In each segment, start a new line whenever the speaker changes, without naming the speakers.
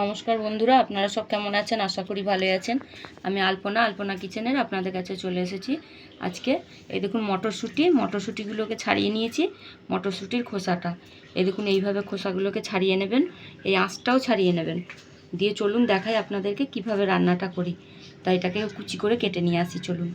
নমস্কার বন্ধুরা, আপনারা সব কেমন আছেন? আশা করি ভালোই আছেন। আমি আলপনা আলপনা কিচেনের আপনাদের কাছে চলে এসেছি আজকে। এই দেখুন মটরশুঁটি, মটরশুঁটিগুলোকে ছাড়িয়ে নিয়েছি, মটরশুঁটির খোসাটা। এই দেখুন এইভাবে খোসাগুলোকে ছাড়িয়ে নেবেন, এই আঁশটাও ছাড়িয়ে নেবেন। দিয়ে চলুন দেখাই আপনাদেরকে কীভাবে রান্নাটা করি। তাই এটাকে কুচি করে কেটে নিয়ে আসি, চলুন।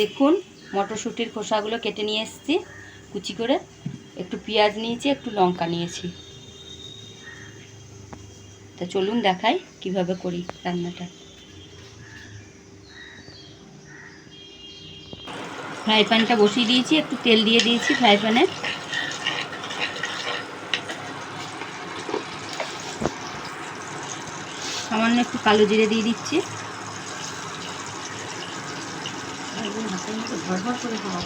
দেখুন মটরশুঁটির খোসাগুলো কেটে নিয়ে এসেছি, কুচি করে। একটু পেঁয়াজ নিয়েছি, একটু লঙ্কা নিয়েছি। তা চলুন দেখাই কীভাবে করি রান্নাটা। ফ্রাই প্যানটা বসিয়ে দিয়েছি, একটু তেল দিয়ে দিয়েছি ফ্রাই প্যানে। সামান্য একটু কালো জিরে দিয়ে দিচ্ছি। ভরভর করে খাওয়া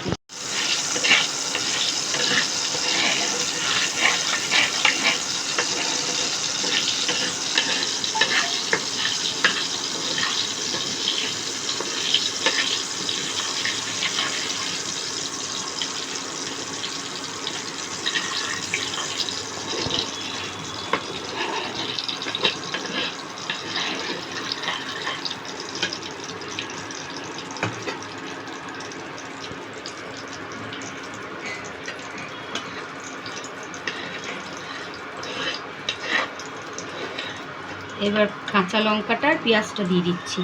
এবার কাঁচা লঙ্কাটা পেঁয়াজটা দিয়ে দিচ্ছি।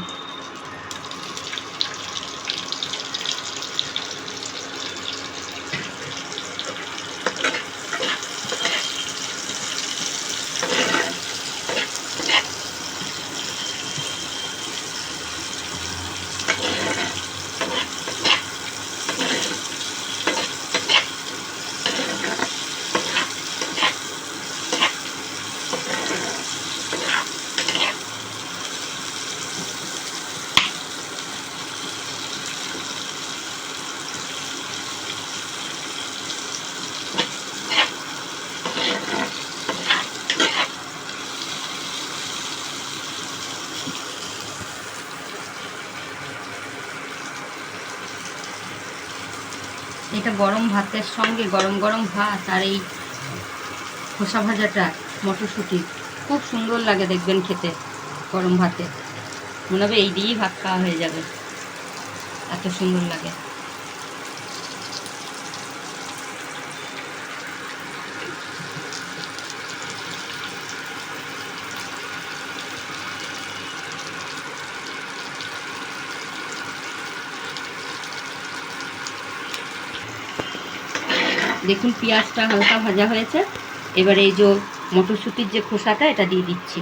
এটা গরম ভাতের সঙ্গে গরম গরম ভাত আর এই খোসা ভাজাটা মটরশুঁটি। খুব সুন্দর লাগে দেখবেন খেতে গরম ভাতে। মনে হবে এই দিয়েই ভাত খাওয়া হয়ে যাবে। এত সুন্দর লাগে। দেখুন পেঁয়াজটা হালকা ভাজা হয়েছে। এবারে এই যে মটরশুঁটির যে খোসাটা এটা দিয়ে দিচ্ছি।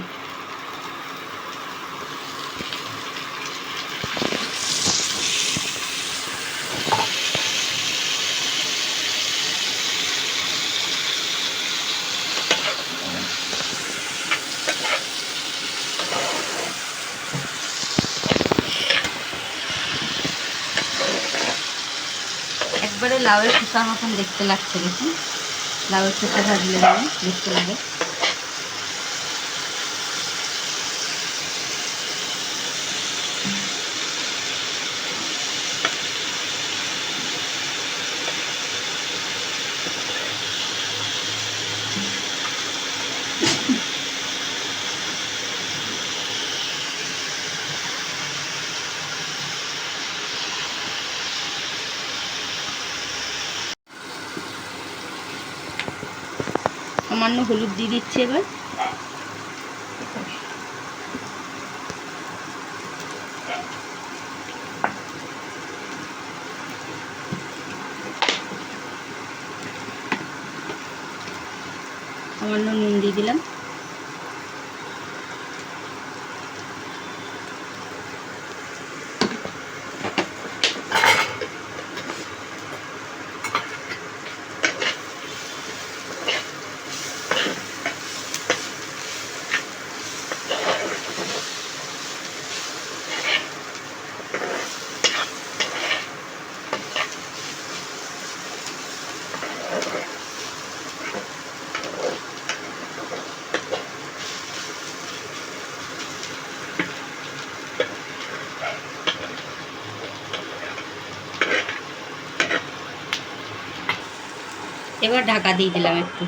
লাউয়ের খোসার মতন দেখতে লাগছে দেখুন। লাউয়ের খোসা ভাজলে দেখতে লাগে সামান্য হলুদ দিয়ে দিচ্ছি এবার। এবার ঢাকা দিয়ে দিলাম একটু।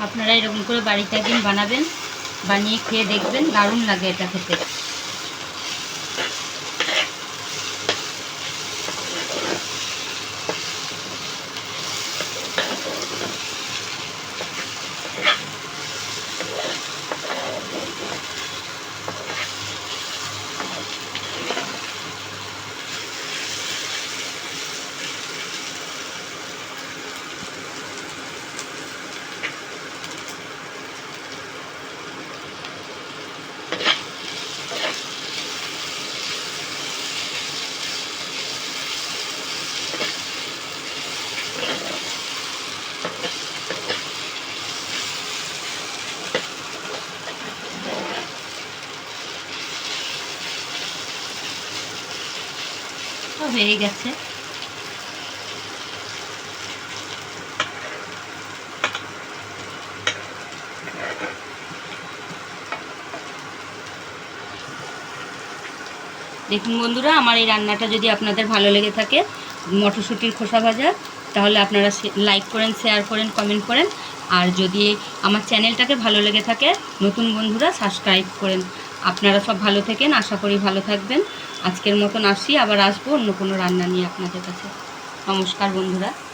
আপনারা এরকম করে বাড়িতে একদিন বানাবেন বানিয়ে খেয়ে দেখবেন দারুণ লাগে এটা খেতে। হয়ে গেছে। দেখুন বন্ধুরা, আমার এই রান্নাটা যদি আপনাদের ভালো লেগে থাকে, মটরশুঁটির খোসা ভাজা, তাহলে আপনারা লাইক করেন শেয়ার করেন কমেন্ট করেন। আর যদি আমার চ্যানেলটাকে ভালো লেগে থাকে, নতুন বন্ধুরা সাবস্ক্রাইব করেন। আপনারা সব ভালো থেকেন, আশা করি ভালো থাকবেন। আজকের মতন আসি, আবার আসব অন্য কোনো রান্না নিয়ে আপনাদের কাছে। নমস্কার বন্ধুরা।